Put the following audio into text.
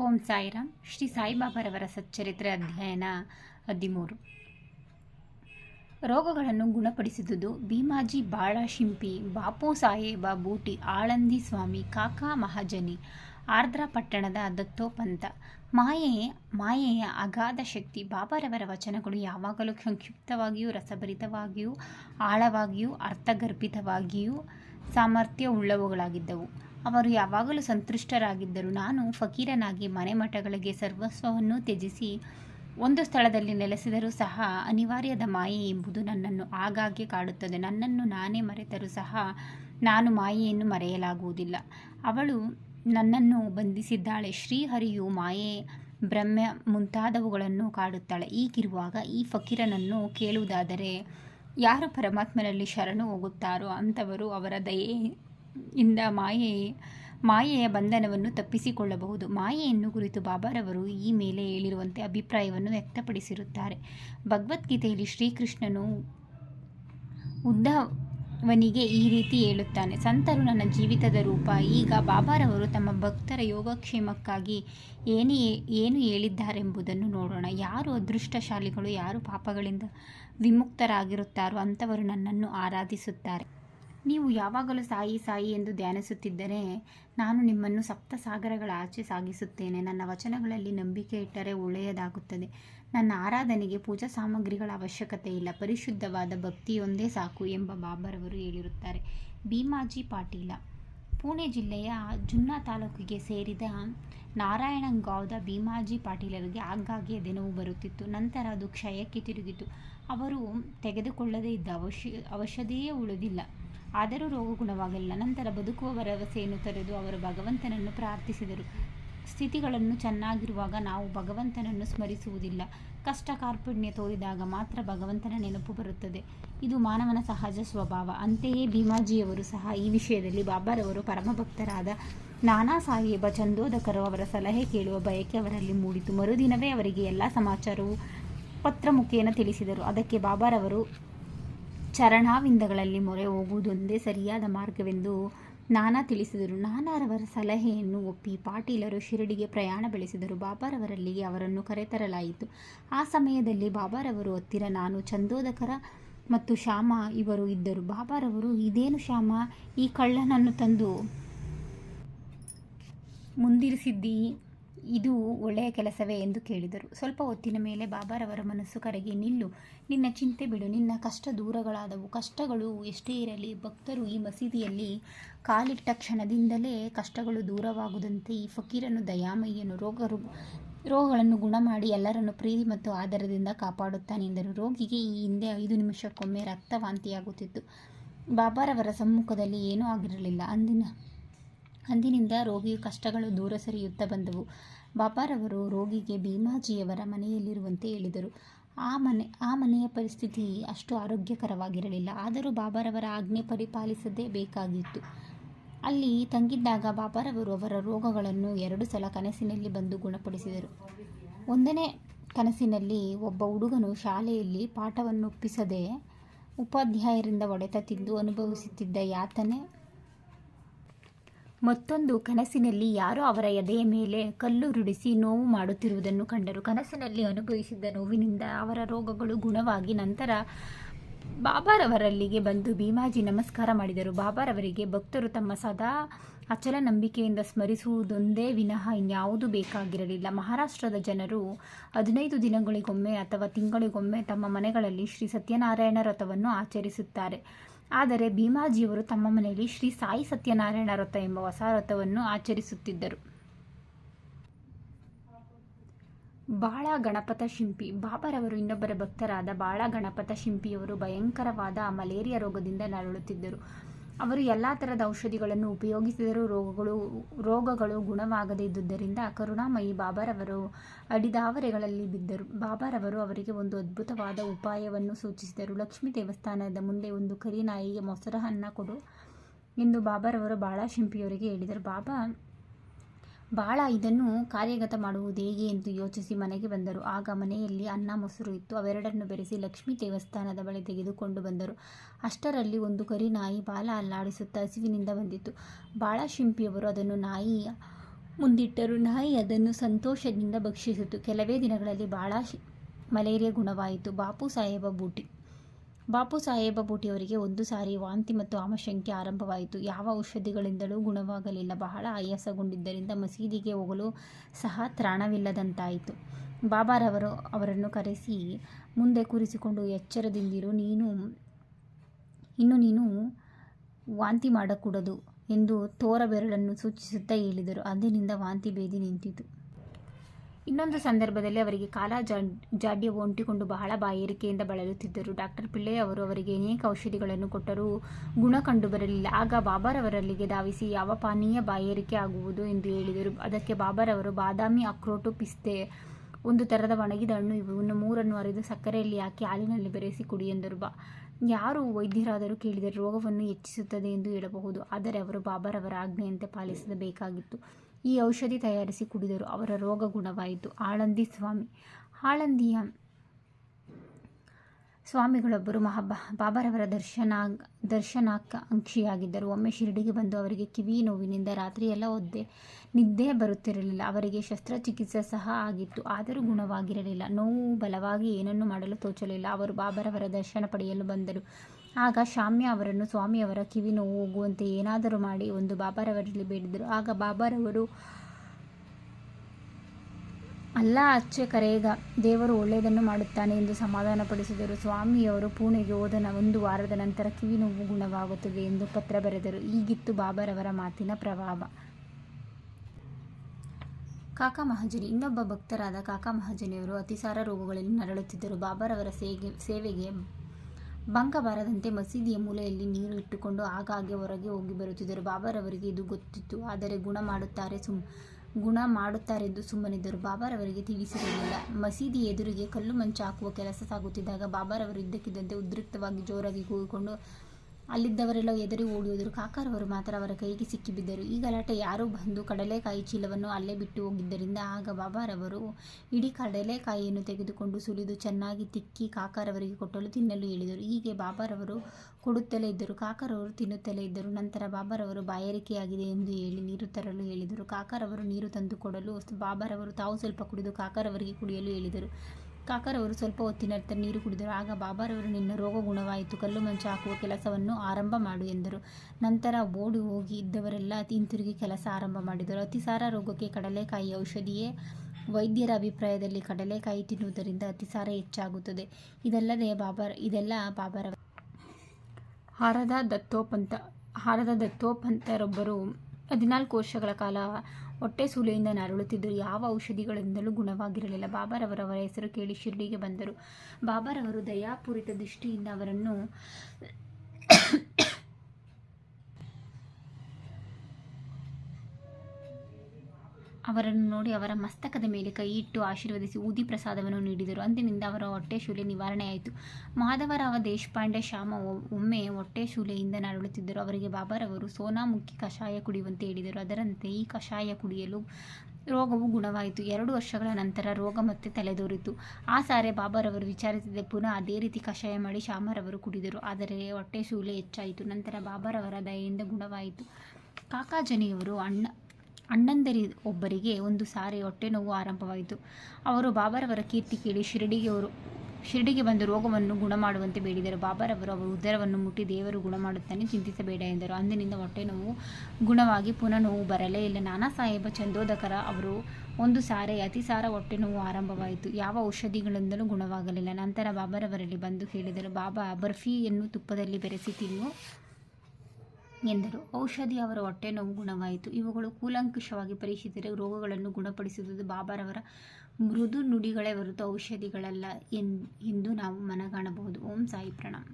ಓಂ ಸಾಯಿರಾಮ್. ಶ್ರೀ ಸಾಯಿಬಾಬಾರವರ ಸಚ್ಚರಿತ್ರೆ ಅಧ್ಯಯನ ಹದಿಮೂರು. ರೋಗಗಳನ್ನು ಗುಣಪಡಿಸಿದುದು ಭೀಮಾಜಿ ಬಾಳ ಶಿಂಪಿ ಬಾಪು ಸಾಹೇಬ ಬೂಟಿ, ಆಳಂದಿ ಸ್ವಾಮಿ, ಕಾಕಾ ಮಹಾಜನಿ, ಆರ್ದ್ರ ಪಟ್ಟಣದ ದತ್ತೋಪಂತ ಮಾಯೆ ಮಾಯೆಯ ಅಗಾಧ ಶಕ್ತಿ. ಬಾಬಾರವರ ವಚನಗಳು ಯಾವಾಗಲೂ ಸಂಕ್ಷಿಪ್ತವಾಗಿಯೂ, ರಸಭರಿತವಾಗಿಯೂ, ಆಳವಾಗಿಯೂ, ಅರ್ಥಗರ್ಭಿತವಾಗಿಯೂ ಸಾಮರ್ಥ್ಯವುಳ್ಳವುಗಳಾಗಿದ್ದವು ಅವರು ಯಾವಾಗಲೂ ಸಂತುಷ್ಟರಾಗಿದ್ದರು ನಾನು ಫಕೀರನಾಗಿ ಮನೆ ಮಠಗಳಿಗೆ ಸರ್ವಸ್ವವನ್ನು ತ್ಯಜಿಸಿ ಒಂದು ಸ್ಥಳದಲ್ಲಿ ನೆಲೆಸಿದರೂ ಸಹ ಅನಿವಾರ್ಯದ ಮಾಯೆ ಎಂಬುದು ನನ್ನನ್ನು ಆಗಾಗ್ಗೆ ಕಾಡುತ್ತದೆ. ನನ್ನನ್ನು ನಾನೇ ಮರೆತರೂ ಸಹ ನಾನು ಮಾಯೆಯನ್ನು ಮರೆಯಲಾಗುವುದಿಲ್ಲ. ಅವಳು ನನ್ನನ್ನು ಬಂಧಿಸಿದ್ದಾಳೆ. ಶ್ರೀಹರಿಯು ಮಾಯೆ ಬ್ರಹ್ಮ ಮುಂತಾದವುಗಳನ್ನು ಕಾಡುತ್ತಾಳೆ. ಈಗಿರುವಾಗ ಈ ಫಕೀರನನ್ನು ಕೇಳುವುದಾದರೆ, ಯಾರು ಪರಮಾತ್ಮನಲ್ಲಿ ಶರಣು ಹೋಗುತ್ತಾರೋ ಅಂಥವರು ಅವರ ದಯೆಯಿಂದ ಮಾಯೆ, ಮಾಯೆಯ ಬಂಧನವನ್ನು ತಪ್ಪಿಸಿಕೊಳ್ಳಬಹುದು. ಮಾಯೆಯನ್ನು ಕುರಿತು ಬಾಬಾರವರು ಈ ಮೇಲೆ ಹೇಳಿರುವಂತೆ ಅಭಿಪ್ರಾಯವನ್ನು ವ್ಯಕ್ತಪಡಿಸಿರುತ್ತಾರೆ. ಭಗವದ್ಗೀತೆಯಲ್ಲಿ ಶ್ರೀಕೃಷ್ಣನು ಉದ್ದವನಿಗೆ ಈ ರೀತಿ ಹೇಳುತ್ತಾನೆ, ಸಂತರು ನನ್ನ ಜೀವಿತದ ರೂಪ. ಈಗ ಬಾಬಾರವರು ತಮ್ಮ ಭಕ್ತರ ಯೋಗಕ್ಷೇಮಕ್ಕಾಗಿ ಏನೇ, ಏನು ಹೇಳಿದ್ದಾರೆಂಬುದನ್ನು ನೋಡೋಣ. ಯಾರು ಅದೃಷ್ಟಶಾಲಿಗಳು, ಯಾರು ಪಾಪಗಳಿಂದ ವಿಮುಕ್ತರಾಗಿರುತ್ತಾರೋ ಅಂಥವರು ನನ್ನನ್ನು ಆರಾಧಿಸುತ್ತಾರೆ. ನೀವು ಯಾವಾಗಲೂ ಸಾಯಿ ಸಾಯಿ ಎಂದು ಧ್ಯಾನಿಸುತ್ತಿದ್ದರೆ ನಾನು ನಿಮ್ಮನ್ನು ಸಪ್ತ ಸಾಗರಗಳ ಆಚೆ ಸಾಗಿಸುತ್ತೇನೆ. ನನ್ನ ವಚನಗಳಲ್ಲಿ ನಂಬಿಕೆ ಇಟ್ಟರೆ ಒಳ್ಳೆಯದಾಗುತ್ತದೆ. ನನ್ನ ಆರಾಧನೆಗೆ ಪೂಜಾ ಸಾಮಗ್ರಿಗಳ ಅವಶ್ಯಕತೆ ಇಲ್ಲ. ಪರಿಶುದ್ಧವಾದ ಭಕ್ತಿಯೊಂದೇ ಸಾಕು ಎಂಬ ಬಾಬರವರು ಹೇಳಿರುತ್ತಾರೆ. ಭೀಮಾಜಿ ಪಾಟೀಲ. ಪುಣೆ ಜಿಲ್ಲೆಯ ಜುನ್ನಾ ತಾಲೂಕಿಗೆ ಸೇರಿದ ನಾರಾಯಣಗಾಂವ್ದ ಭೀಮಾಜಿ ಪಾಟೀಲರಿಗೆ ಆಗಾಗ್ಗೆ ದಿನವೂ ಬರುತ್ತಿತ್ತು. ನಂತರ ಅದು ಕ್ಷಯಕ್ಕೆ ತಿರುಗಿತು. ಅವರು ತೆಗೆದುಕೊಳ್ಳದೇ ಇದ್ದ ಅವಶ್ಯ, ಔಷಧಿಯೇ ಉಳಿದಿಲ್ಲ. ಆದರೂ ರೋಗ ಗುಣವಾಗಲಿಲ್ಲ. ನಂತರ ಬದುಕುವ ಭರವಸೆಯನ್ನು ತೊರೆದು ಅವರು ಭಗವಂತನನ್ನು ಪ್ರಾರ್ಥಿಸಿದರು. ಸ್ಥಿತಿಗಳನ್ನು ಚೆನ್ನಾಗಿರುವಾಗ ನಾವು ಭಗವಂತನನ್ನು ಸ್ಮರಿಸುವುದಿಲ್ಲ. ಕಷ್ಟ ಕಾರ್ಪಣ್ಯ ತೋರಿದಾಗ ಮಾತ್ರ ಭಗವಂತನ ನೆನಪು ಬರುತ್ತದೆ. ಇದು ಮಾನವನ ಸಹಜ ಸ್ವಭಾವ. ಅಂತೆಯೇ ಭೀಮಾಜಿಯವರು ಸಹ ಈ ವಿಷಯದಲ್ಲಿ ಬಾಬಾರವರು ಪರಮಭಕ್ತರಾದ ನಾನಾ ಸಾಹೇಬ ಚಂದೋದಕರು ಅವರ ಸಲಹೆ ಕೇಳುವ ಬಯಕೆ ಅವರಲ್ಲಿ ಮೂಡಿತು. ಮರುದಿನವೇ ಅವರಿಗೆ ಎಲ್ಲ ಸಮಾಚಾರವು ಪತ್ರ ಮುಖೇನ ತಿಳಿಸಿದರು. ಅದಕ್ಕೆ ಬಾಬಾರವರು ಚರಣಾವಿಂದಗಳಲ್ಲಿ ಮೊರೆ ಹೋಗುವುದೊಂದೇ ಸರಿಯಾದ ಮಾರ್ಗವೆಂದು ನಾನಾ ತಿಳಿಸಿದರು. ನಾನಾರವರ ಸಲಹೆಯನ್ನು ಒಪ್ಪಿ ಪಾಟೀಲರು ಶಿರಡಿಗೆ ಪ್ರಯಾಣ ಬೆಳೆಸಿದರು. ಬಾಬಾರವರಲ್ಲಿಗೆ ಅವರನ್ನು ಕರೆತರಲಾಯಿತು. ಆ ಸಮಯದಲ್ಲಿ ಬಾಬಾರವರು ಹತ್ತಿರ ನಾನು ಚಂದೋದಕರ ಮತ್ತು ಶ್ಯಾಮ ಇವರು ಇದ್ದರು. ಬಾಬಾರವರು, ಇದೇನು ಶ್ಯಾಮ? ಈ ಕಳ್ಳನನ್ನು ತಂದು ಮುಂದಿರಿಸಿದ್ದೀ? ಇದು ಒಳ್ಳೆಯ ಕೆಲಸವೇ ಎಂದು ಕೇಳಿದರು. ಸ್ವಲ್ಪ ಹೊತ್ತಿನ ಮೇಲೆ ಬಾಬಾರವರ ಮನಸ್ಸು ಕರಗಿ ನಿಲ್ಲು. ನಿನ್ನ ಚಿಂತೆ ಬಿಡು. ನಿನ್ನ ಕಷ್ಟ ದೂರಗಳಾದವು. ಕಷ್ಟಗಳು ಎಷ್ಟೇ ಇರಲಿ, ಭಕ್ತರು ಈ ಮಸೀದಿಯಲ್ಲಿ ಕಾಲಿಟ್ಟ ಕ್ಷಣದಿಂದಲೇ ಕಷ್ಟಗಳು ದೂರವಾಗುವುದಂತೆ ಈ ಫಕೀರನು ದಯಾಮಯ್ಯನು ರೋಗ ರೋಗಗಳನ್ನು ಗುಣ ಮಾಡಿ ಎಲ್ಲರನ್ನು ಪ್ರೀತಿ ಮತ್ತು ಆಧಾರದಿಂದ ಕಾಪಾಡುತ್ತಾನೆಂದರು ರೋಗಿಗೆ ಈ ಹಿಂದೆ ಐದು ನಿಮಿಷಕ್ಕೊಮ್ಮೆ ರಕ್ತವಾಂತಿಯಾಗುತ್ತಿತ್ತು. ಬಾಬಾರವರ ಸಮ್ಮುಖದಲ್ಲಿ ಏನೂ ಆಗಿರಲಿಲ್ಲ. ಅಂದಿನ ಅಂದಿನಿಂದ ರೋಗಿಯ ಕಷ್ಟಗಳು ದೂರ ಸರಿಯುತ್ತಾ ಬಂದವು. ಬಾಪಾರವರು ರೋಗಿಗೆ ಭೀಮಾಜಿಯವರ ಮನೆಯಲ್ಲಿರುವಂತೆ ಹೇಳಿದರು. ಆ ಮನೆ, ಆ ಮನೆಯ ಪರಿಸ್ಥಿತಿ ಅಷ್ಟು ಆರೋಗ್ಯಕರವಾಗಿರಲಿಲ್ಲ. ಆದರೂ ಬಾಬಾರವರ ಆಜ್ಞೆ ಪರಿಪಾಲಿಸದೇ ಬೇಕಾಗಿತ್ತು. ಅಲ್ಲಿ ತಂಗಿದ್ದಾಗ ಬಾಬಾರವರು ಅವರ ರೋಗಗಳನ್ನು ಎರಡು ಸಲ ಕನಸಿನಲ್ಲಿ ಬಂದು ಗುಣಪಡಿಸಿದರು. ಒಂದನೇ ಕನಸಿನಲ್ಲಿ ಒಬ್ಬ ಹುಡುಗನು ಶಾಲೆಯಲ್ಲಿ ಪಾಠವನ್ನು ಒಪ್ಪಿಸದೆ ಉಪಾಧ್ಯಾಯರಿಂದ ಒಡೆತ ತಿಂದು ಅನುಭವಿಸುತ್ತಿದ್ದ ಯಾತನೆ ಮತ್ತೊಂದು ಕನಸಿನಲ್ಲಿ ಯಾರೋ ಅವರ ಎದೆಯ ಮೇಲೆ ಕಲ್ಲು ರುಡಿಸಿ ನೋವು ಮಾಡುತ್ತಿರುವುದನ್ನು ಕಂಡರು. ಕನಸಿನಲ್ಲಿ ಅನುಭವಿಸಿದ್ದ ನೋವಿನಿಂದ ಅವರ ರೋಗಗಳು ಗುಣವಾಗಿ ನಂತರ ಬಾಬಾರವರಲ್ಲಿಗೆ ಬಂದು ಭೀಮಾಜಿ ನಮಸ್ಕಾರ ಮಾಡಿದರು. ಬಾಬಾರವರಿಗೆ ಭಕ್ತರು ತಮ್ಮ ಸದಾ ಅಚಲ ನಂಬಿಕೆಯಿಂದ ಸ್ಮರಿಸುವುದೊಂದೇ ವಿನಃ ಇನ್ಯಾವುದೂ ಬೇಕಾಗಿರಲಿಲ್ಲ. ಮಹಾರಾಷ್ಟ್ರದ ಜನರು ಹದಿನೈದು ದಿನಗಳಿಗೊಮ್ಮೆ ಅಥವಾ ತಿಂಗಳಿಗೊಮ್ಮೆ ತಮ್ಮ ಮನೆಗಳಲ್ಲಿ ಶ್ರೀ ಸತ್ಯನಾರಾಯಣ ವ್ರತವನ್ನು ಆಚರಿಸುತ್ತಾರೆ. ಆದರೆ ಭೀಮಾಜಿಯವರು ತಮ್ಮ ಮನೆಯಲ್ಲಿ ಶ್ರೀ ಸಾಯಿ ಸತ್ಯನಾರಾಯಣ ವ್ರತ ಎಂಬ ಹೊಸ ವ್ರತವನ್ನು ಆಚರಿಸುತ್ತಿದ್ದರು. ಬಾಳ ಗಣಪತ ಶಿಂಪಿ. ಬಾಬರವರು ಇನ್ನೊಬ್ಬರ ಭಕ್ತರಾದ ಬಾಳ ಗಣಪತ ಶಿಂಪಿಯವರು ಭಯಂಕರವಾದ ಮಲೇರಿಯಾ ರೋಗದಿಂದ ನರಳುತ್ತಿದ್ದರು. ಅವರು ಎಲ್ಲ ಥರದ ಔಷಧಿಗಳನ್ನು ಉಪಯೋಗಿಸಿದರೂ ರೋಗಗಳು ರೋಗಗಳು ಗುಣವಾಗದೇ ಇದ್ದುದರಿಂದ ಕರುಣಾಮಯಿ ಬಾಬಾರವರು ಅಡಿದಾವರೆಗಳಲ್ಲಿ ಬಿದ್ದರು. ಬಾಬಾರವರು ಅವರಿಗೆ ಒಂದು ಅದ್ಭುತವಾದ ಉಪಾಯವನ್ನು ಸೂಚಿಸಿದರು. ಲಕ್ಷ್ಮೀ ದೇವಸ್ಥಾನದ ಮುಂದೆ ಒಂದು ಕರಿನಾಯಿಗೆ ಮೊಸರನ್ನ ಕೊಡು ಎಂದು ಬಾಬಾರವರು ಬಾಳ ಶಿಂಪಿಯವರಿಗೆ ಹೇಳಿದರು. ಬಾಬಾ ಬಾಳ ಇದನ್ನು ಕಾರ್ಯಗತ ಮಾಡುವುದು ಹೇಗೆ ಎಂದು ಯೋಚಿಸಿ ಮನೆಗೆ ಬಂದರು. ಆಗ ಮನೆಯಲ್ಲಿ ಅನ್ನ, ಮೊಸರು ಇತ್ತು. ಅವೆರಡನ್ನು ಬೆರೆಸಿ ಲಕ್ಷ್ಮೀ ದೇವಸ್ಥಾನದ ಬಳಿ ತೆಗೆದುಕೊಂಡು ಬಂದರು. ಅಷ್ಟರಲ್ಲಿ ಒಂದು ಕರಿ ನಾಯಿ ಬಾಲ ಅಲ್ಲಾಡಿಸುತ್ತಾ ಹಸಿವಿನಿಂದ ಬಂದಿತ್ತು ಬಾಳ ಶಿಂಪಿಯವರು ಅದನ್ನು ನಾಯಿ ಮುಂದಿಟ್ಟರು. ನಾಯಿ ಅದನ್ನು ಸಂತೋಷದಿಂದ ಭಕ್ಷಿಸಿತು. ಕೆಲವೇ ದಿನಗಳಲ್ಲಿ ಬಾಳ ಮಲೇರಿಯಾ ಗುಣವಾಯಿತು. ಬಾಪು ಸಾಹೇಬ ಬೂಟಿ ಬಾಪು ಸಾಹೇಬ ಬೂಟಿಯವರಿಗೆ ಒಂದು ಸಾರಿ ವಾಂತಿ ಮತ್ತು ಆಮಶಂಕೆ ಆರಂಭವಾಯಿತು. ಯಾವ ಔಷಧಿಗಳಿಂದಲೂ ಗುಣವಾಗಲಿಲ್ಲ. ಬಹಳ ಆಯಾಸಗೊಂಡಿದ್ದರಿಂದ ಮಸೀದಿಗೆ ಹೋಗಲು ಸಹ ತ್ರಾಣವಿಲ್ಲದಂತಾಯಿತು. ಬಾಬಾರವರು ಅವರನ್ನು ಕರೆಸಿ, ಮುಂದೆ ಕೂರಿಸಿಕೊಂಡು ಎಚ್ಚರದಿಂದಿರು. ನೀನು, ಇನ್ನು ನೀನು ವಾಂತಿ ಮಾಡಕೂಡದು ಎಂದು ತೋರ ಬೆರಳನ್ನು ಸೂಚಿಸುತ್ತಾ ಹೇಳಿದರು. ಅಂದಿನಿಂದ ವಾಂತಿ ಭೇದಿ ನಿಂತಿತು. ಇನ್ನೊಂದು ಸಂದರ್ಭದಲ್ಲಿ ಅವರಿಗೆ ಕಾಲ ಜಾಡ್ಯವು ಒಂಟಿಕೊಂಡು ಬಹಳ ಬಾಯಾರಿಕೆಯಿಂದ ಬಳಲುತ್ತಿದ್ದರು. ಡಾಕ್ಟರ್ ಪಿಳ್ಳೆ ಅವರು ಅವರಿಗೆ ಅನೇಕ ಔಷಧಿಗಳನ್ನು ಕೊಟ್ಟರೂ ಗುಣ ಕಂಡು ಬರಲಿಲ್ಲ. ಆಗ ಬಾಬಾರವರಲ್ಲಿಗೆ ಧಾವಿಸಿ ಯಾವ ಪಾನೀಯ ಬಾಯಾರಿಕೆ ಆಗುವುದು ಎಂದು ಹೇಳಿದರು. ಅದಕ್ಕೆ ಬಾಬಾರವರು ಬಾದಾಮಿ ಅಕ್ರೋಟು ಪಿಸ್ತೆ, ಒಂದು ಥರದ ಒಣಗಿದ ಹಣ್ಣು, ಇವನ್ನು ಮೂರನ್ನು ಅರೆದು ಸಕ್ಕರೆಯಲ್ಲಿ ಹಾಕಿ ಹಾಲಿನಲ್ಲಿ ಬೆರೆಸಿ ಕುಡಿ ಎಂದರು. ಬಾ, ಯಾರು ವೈದ್ಯರಾದರೂ ಕೇಳಿದರೆ ರೋಗವನ್ನು ಹೆಚ್ಚಿಸುತ್ತದೆ ಎಂದು ಹೇಳಬಹುದು. ಆದರೆ ಅವರು ಬಾಬಾರವರ ಆಜ್ಞೆಯಂತೆ ಪಾಲಿಸಬೇಕಾಗಿತ್ತು. ಈ ಔಷಧಿ ತಯಾರಿಸಿ ಕುಡಿದರು. ಅವರ ರೋಗ ಗುಣವಾಯಿತು. ಆಳಂದಿ ಸ್ವಾಮಿ ಆಳಂದಿಯ ಸ್ವಾಮಿಗಳೊಬ್ಬರು ಮಹಾಬಾ ಬಾಬಾರವರ ದರ್ಶನ, ದರ್ಶನಾಕಾಂಕ್ಷಿಯಾಗಿದ್ದರು. ಒಮ್ಮೆ ಶಿರಡಿಗೆ ಬಂದು ಅವರಿಗೆ ಕಿವಿ ನೋವಿನಿಂದ ರಾತ್ರಿಯೆಲ್ಲ ಒದ್ದೆ, ನಿದ್ದೆ ಬರುತ್ತಿರಲಿಲ್ಲ. ಅವರಿಗೆ ಶಸ್ತ್ರಚಿಕಿತ್ಸೆ ಸಹ ಆಗಿತ್ತು. ಆದರೂ ಗುಣವಾಗಿರಲಿಲ್ಲ. ನೋವು ಬಲವಾಗಿ ಏನನ್ನು ಮಾಡಲು ತೋಚಲಿಲ್ಲ. ಅವರು ಬಾಬರವರ ದರ್ಶನ ಪಡೆಯಲು ಬಂದರು. ಆಗ ಶಾಮ್ಯ ಅವರನ್ನು ಸ್ವಾಮಿಯವರ ಕಿವಿ ನೋವು ಹೋಗುವಂತೆ ಏನಾದರೂ ಮಾಡಿ ಒಂದು ಬಾಬಾರವರಲ್ಲಿ ಬೇಡಿದರು. ಆಗ ಬಾಬಾರವರು, ಅಲ್ಲ ಅಚ್ಚೆ ಕರೆಗ, ದೇವರು ಒಳ್ಳೆಯದನ್ನು ಮಾಡುತ್ತಾನೆ ಎಂದು ಸಮಾಧಾನಪಡಿಸಿದರು. ಸ್ವಾಮಿಯವರು ಪುಣೆಗೆ ಹೋದ ಒಂದು ವಾರದ ನಂತರ ಕಿವಿ ನೋವು ಗುಣವಾಗುತ್ತದೆ ಎಂದು ಪತ್ರ ಬರೆದರು. ಈಗಿತ್ತು ಬಾಬಾರವರ ಮಾತಿನ ಪ್ರಭಾವ ಕಾಕಾ ಮಹಾಜನಿ, ಇನ್ನೊಬ್ಬ ಭಕ್ತರಾದ ಕಾಕಾ ಮಹಾಜನಿಯವರು ಅತಿಸಾರ ರೋಗಗಳಲ್ಲಿ ನರಳುತ್ತಿದ್ದರು. ಬಾಬಾರವರ ಸೇಗೆ, ಸೇವೆಗೆ ಭಂಗ ಬಾರದಂತೆ ಮಸೀದಿಯ ಮೂಲೆಯಲ್ಲಿ ನೀರು ಇಟ್ಟುಕೊಂಡು ಆಗಾಗ್ಗೆ ಹೊರಗೆ ಹೋಗಿ ಬರುತ್ತಿದ್ದರು. ಬಾಬಾರವರಿಗೆ ಇದು ಗೊತ್ತಿತ್ತು, ಆದರೆ ಗುಣ ಮಾಡುತ್ತಾರೆ ಸುಮ್, ಗುಣ ಮಾಡುತ್ತಾರೆಂದು ಸುಮ್ಮನಿದ್ದರು. ಬಾಬಾರವರಿಗೆ ತಿಳಿಸಿರಲಿಲ್ಲ. ಮಸೀದಿ ಎದುರಿಗೆ ಕಲ್ಲು ಮಂಚು ಹಾಕುವ ಕೆಲಸ ಸಾಗುತ್ತಿದ್ದಾಗ ಬಾಬಾರವರು ಇದ್ದಕ್ಕಿದ್ದಂತೆ ಉದ್ರಿಕ್ತವಾಗಿ ಜೋರಾಗಿ ಕೂಗಿಕೊಂಡು ಅಲ್ಲಿದ್ದವರೆಲ್ಲ ಎದರಿ ಓಡಿ ಕಾಕರವರು ಮಾತ್ರ ಅವರ ಕೈಗೆ ಸಿಕ್ಕಿಬಿದ್ದರು ಈ ಗಲಾಟೆ ಯಾರೂ ಬಂದು ಕಡಲೆಕಾಯಿ ಚೀಲವನ್ನು ಅಲ್ಲೇ ಬಿಟ್ಟು ಹೋಗಿದ್ದರಿಂದ ಆಗ ಬಾಬಾರವರು ಇಡೀ ಕಡಲೆಕಾಯಿಯನ್ನು ತೆಗೆದುಕೊಂಡು ಸುಲಿದು ಚೆನ್ನಾಗಿ ತಿಕ್ಕಿ ಕಾಕರವರಿಗೆ ಕೊಟ್ಟಲು ತಿನ್ನಲು ಹೇಳಿದರು. ಹೀಗೆ ಬಾಬಾರವರು ಕೊಡುತ್ತಲೇ ಇದ್ದರು. ಕಾಕರವರು ತಿನ್ನುತ್ತಲೇ ಇದ್ದರು. ನಂತರ ಬಾಬಾರವರು ಬಾಯಾರಿಕೆಯಾಗಿದೆ ಎಂದು ಹೇಳಿ ನೀರು ತರಲು ಹೇಳಿದರು. ಕಾಕರವರು ನೀರು ತಂದು ಕೊಡಲು ಬಾಬಾರವರು ತಾವು ಸ್ವಲ್ಪ ಕುಡಿದು ಕಾಕರವರಿಗೆ ಕುಡಿಯಲು ಹೇಳಿದರು. ಕಾಕರವರು ಸ್ವಲ್ಪ ಹೊತ್ತಿನ ನೀರು ಕುಡಿದರು. ಆಗ ಬಾಬಾರವರು ನಿನ್ನ ರೋಗ ಗುಣವಾಯಿತು, ಕಲ್ಲು ಮಂಚು ಹಾಕುವ ಕೆಲಸವನ್ನು ಆರಂಭ ಮಾಡು ಎಂದರು. ನಂತರ ಓಡಿ ಹೋಗಿ ಇದ್ದವರೆಲ್ಲ ಹಿಂತಿರುಗಿ ಕೆಲಸ ಆರಂಭ ಮಾಡಿದರು. ಅತಿಸಾರ ರೋಗಕ್ಕೆ ಕಡಲೆಕಾಯಿ ಔಷಧಿಯೇ ವೈದ್ಯರ ಅಭಿಪ್ರಾಯದಲ್ಲಿ ಕಡಲೆಕಾಯಿ ತಿನ್ನುವುದರಿಂದ ಅತಿಸಾರ ಹೆಚ್ಚಾಗುತ್ತದೆ. ಇದಲ್ಲದೆ ಬಾಬಾರ, ಇದೆಲ್ಲ ಬಾಬಾರ ಹಾರದ ದತ್ತೋಪಂತ, ಹಾರದ ದತ್ತೋಪಂತರೊಬ್ಬರು ಹದಿನಾಲ್ಕು ವರ್ಷಗಳ ಕಾಲ ಹೊಟ್ಟೆ ಸೂಲೆಯಿಂದ ನರಳುತ್ತಿದ್ದರು. ಯಾವ ಔಷಧಿಗಳಿಂದಲೂ ಗುಣವಾಗಿರಲಿಲ್ಲ. ಬಾಬಾರವರವರ ಹೆಸರು ಕೇಳಿ ಶಿರಡಿಗೆ ಬಂದರು. ಬಾಬಾರವರು ದಯಾಪೂರಿತ ದೃಷ್ಟಿಯಿಂದ ಅವರನ್ನು ಅವರನ್ನು ನೋಡಿ ಅವರ ಮಸ್ತಕದ ಮೇಲೆ ಕೈ ಇಟ್ಟು ಆಶೀರ್ವದಿಸಿ ಊದಿ ಪ್ರಸಾದವನ್ನು ನೀಡಿದರು. ಅಂದಿನಿಂದ ಅವರ ಹೊಟ್ಟೆ ಶೂಲೆ ನಿವಾರಣೆಯಾಯಿತು. ಮಾಧವರಾವ ದೇಶಪಾಂಡೆ, ಶ್ಯಾಮ ಒಮ್ಮೆ ಹೊಟ್ಟೆ ಶೂಲೆಯಿಂದ ನರಳುತ್ತಿದ್ದರು. ಅವರಿಗೆ ಬಾಬಾರವರು ಸೋನಾಮುಖಿ ಕಷಾಯ ಕುಡಿಯುವಂತೆ ಹೇಳಿದರು. ಅದರಂತೆ ಈ ಕಷಾಯ ಕುಡಿಯಲು ರೋಗವು ಗುಣವಾಯಿತು. ಎರಡು ವರ್ಷಗಳ ನಂತರ ರೋಗ ಮತ್ತೆ ತಲೆದೋರಿತು. ಆ ಸಾರೆ ಬಾಬಾರವರು ವಿಚಾರಿಸಿದೆ, ಪುನಃ ಅದೇ ರೀತಿ ಕಷಾಯ ಮಾಡಿ ಶ್ಯಾಮರವರು ಕುಡಿದರು. ಆದರೆ ಹೊಟ್ಟೆ ಶೂಲೆ ಹೆಚ್ಚಾಯಿತು. ನಂತರ ಬಾಬಾರವರ ದಯೆಯಿಂದ ಗುಣವಾಯಿತು. ಕಾಕಾಜನಿಯವರು ಅಣ್ಣ ಅಣ್ಣಂದರಿ ಒಬ್ಬರಿಗೆ ಒಂದು ಸಾರಿ ಹೊಟ್ಟೆ ನೋವು ಆರಂಭವಾಯಿತು. ಅವರು ಬಾಬಾರವರ ಕೀರ್ತಿ ಕೇಳಿ ಶಿರಡಿಗೆ ಅವರು, ಶಿರಡಿಗೆ ಬಂದು ರೋಗವನ್ನು ಗುಣ ಮಾಡುವಂತೆ ಬೇಡಿದರು. ಬಾಬಾರವರು ಅವರು ಉದರವನ್ನು ಮುಟ್ಟಿ ದೇವರು ಗುಣ ಮಾಡುತ್ತಾನೆ ಚಿಂತಿಸಬೇಡ ಎಂದರು. ಅಂದಿನಿಂದ ಹೊಟ್ಟೆ ನೋವು ಗುಣವಾಗಿ ಪುನಃ ನೋವು ಬರಲೇ ಇಲ್ಲ. ನಾನಾ ಸಾಹೇಬ ಚಂದೋದಕರ ಅವರು ಒಂದು ಸಾರೆ ಅತಿಸಾರ ಹೊಟ್ಟೆ ನೋವು ಆರಂಭವಾಯಿತು. ಯಾವ ಔಷಧಿಗಳಿಂದಲೂ ಗುಣವಾಗಲಿಲ್ಲ. ನಂತರ ಬಾಬಾರವರಲ್ಲಿ ಬಂದು ಹೇಳಿದರು, ಬಾಬಾ, ಬರ್ಫಿಯನ್ನು ತುಪ್ಪದಲ್ಲಿ ಬೆರೆಸಿ ತಿನ್ನು. ಎಂದರು. ಔಷಧಿ ಅವರ ಹೊಟ್ಟೆ ನೋವು ಗುಣವಾಯಿತು. ಇವುಗಳು ಕೂಲಂಕುಷವಾಗಿ ಪರೀಕ್ಷಿಸಿದರೆ ರೋಗಗಳನ್ನು ಗುಣಪಡಿಸುವುದು ಬಾಬಾರವರ ಮೃದು ನುಡಿಗಳೇ ಹೊರತು ಔಷಧಿಗಳಲ್ಲ ಎಂದು ನಾವು ಮನಗಾಣಬಹುದು. ಓಂ ಸಾಯಿ ಪ್ರಣಾಮ್.